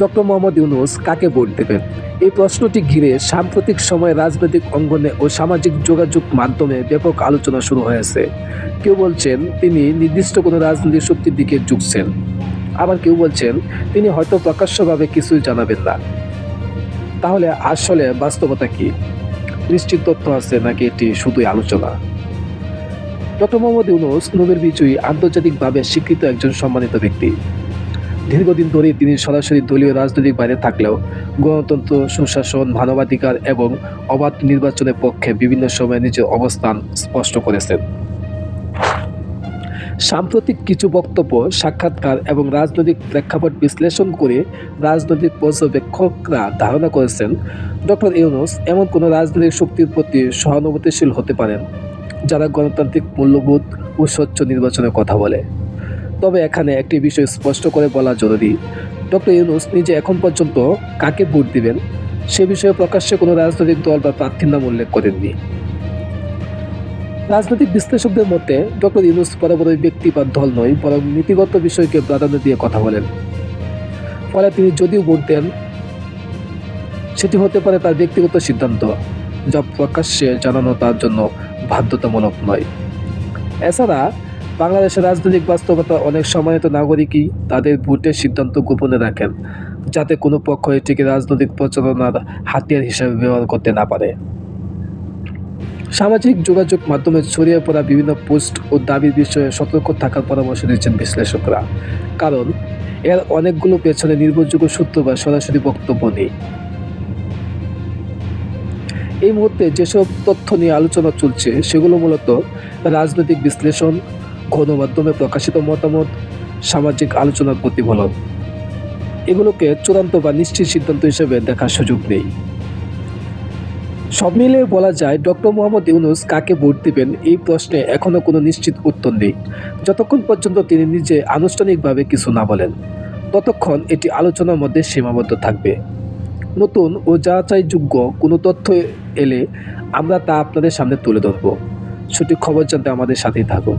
Doctor Mohammad Yunus কাকে vote দেবেন? এই প্রশ্নটি ঘিরে সাম্প্রতিক সময়ে রাজনৈতিক অঙ্গনে ও সামাজিক যোগাযোগ মাধ্যমে ব্যাপক আলোচনা শুরু হয়েছে। কেউ বলছেন, তিনি নির্দিষ্ট কোনো রাজনৈতিক শক্তির দিকে ঝুঁকছেন। আবার কেউ বলছেন, তিনি হয়তো প্রকাশ্যভাবে কিছুই জানাবেন না। তাহলে আসলে বাস্তবতা কি? নিশ্চিত তথ্য আছে নাকি এটি শুধুই আলোচনা? ডক্টর মোহাম্মদ ইউনুস নোবেল বিজয়ী আন্তর্জাতিকভাবে স্বীকৃত একজন সম্মানিত ব্যক্তি। দীর্ঘদিন ধরে তিনি সরাসরি দলীয় রাজনৈতিক বাইরে থাকলেও গণতন্ত্র, সুশাসন, মানবাধিকার এবং অবাধ নির্বাচনের পক্ষে বিভিন্ন সময়ে নিজের অবস্থান স্পষ্ট করেছেন। সাম্প্রতিক কিছু বক্তব্য, সাক্ষাৎকার এবং রাজনৈতিক প্রেক্ষাপট বিশ্লেষণ করে রাজনৈতিক পর্যবেক্ষকরা ধারণা করেছেন, ডক্টর ইউনুস এমন কোনো রাজনৈতিক শক্তির প্রতি সহানুভূতিশীল হতে পারেন, যারা গণতান্ত্রিক মূল্যবোধ ও স্বচ্ছ নির্বাচনের কথা বলে। তবে এখানে একটি বিষয় স্পষ্ট করে বলা জরুরি। ডক্টর ইউনুস নিজে এখন পর্যন্ত কাকে ভোট দিবেন? সে বিষয়ে প্রকাশ্যে কোনো রাজনৈতিক দল বা প্রার্থীর নাম উল্লেখ করেননি। রাজনৈতিক বিশ্লেষকদের মতে, ডক্টর ইউনুস বরাবরই ব্যক্তি বা দল নয়, বরং নীতিগত বিষয়কে প্রাধান্য দিয়ে কথা বলেন। ফলে তিনি যদিও ভোট দেন, সেটি হতে পারে তার ব্যক্তিগত সিদ্ধান্ত, যা প্রকাশ্যে জানানো তার জন্য বাধ্যতামূলক নয়। এছাড়া বাংলাদেশের রাজনৈতিক বাস্তবতা অনেক সম্মানিত নাগরিকই তাদের ভোটের সিদ্ধান্ত গোপনে রাখেন, যাতে কোনো পক্ষ এটিকে রাজনৈতিক প্রচারণার হাতিয়ার হিসেবে ব্যবহার করতে না পারে। সামাজিক যোগাযোগ মাধ্যমে ছড়িয়ে পড়া বিভিন্ন পোস্ট ও দাবির বিষয়ে সতর্ক থাকার পরামর্শ দিচ্ছেন বিশ্লেষকরা। কারণ, এর অনেকগুলো পেছনে নির্ভরযোগ্য সূত্র বা সরাসরি বক্তব্য নেই। এই মুহূর্তে যেসব তথ্য নিয়ে আলোচনা চলছে, সেগুলো মূলত রাজনৈতিক বিশ্লেষণ গণমাধ্যমে প্রকাশিত মতামত, সামাজিক আলোচনার প্রতিফলন। এগুলোকে চূড়ান্ত বা নিশ্চিত সিদ্ধান্ত হিসেবে দেখার সুযোগ নেই। সব মিলিয়ে বলা যায়, ডক্টর মোহাম্মদ ইউনুস কাকে ভোট দিবেন এই প্রশ্নে এখনও কোনো নিশ্চিত উত্তর নেই। যতক্ষণ পর্যন্ত তিনি নিজে আনুষ্ঠানিকভাবে কিছু না বলেন, ততক্ষণ এটি আলোচনার মধ্যে সীমাবদ্ধ থাকবে। নতুন ও যাচাইযোগ্য কোনো তথ্য এলে আমরা তা আপনাদের সামনে তুলে ধরব। সঠিক খবর জানতে আমাদের সাথেই থাকুন।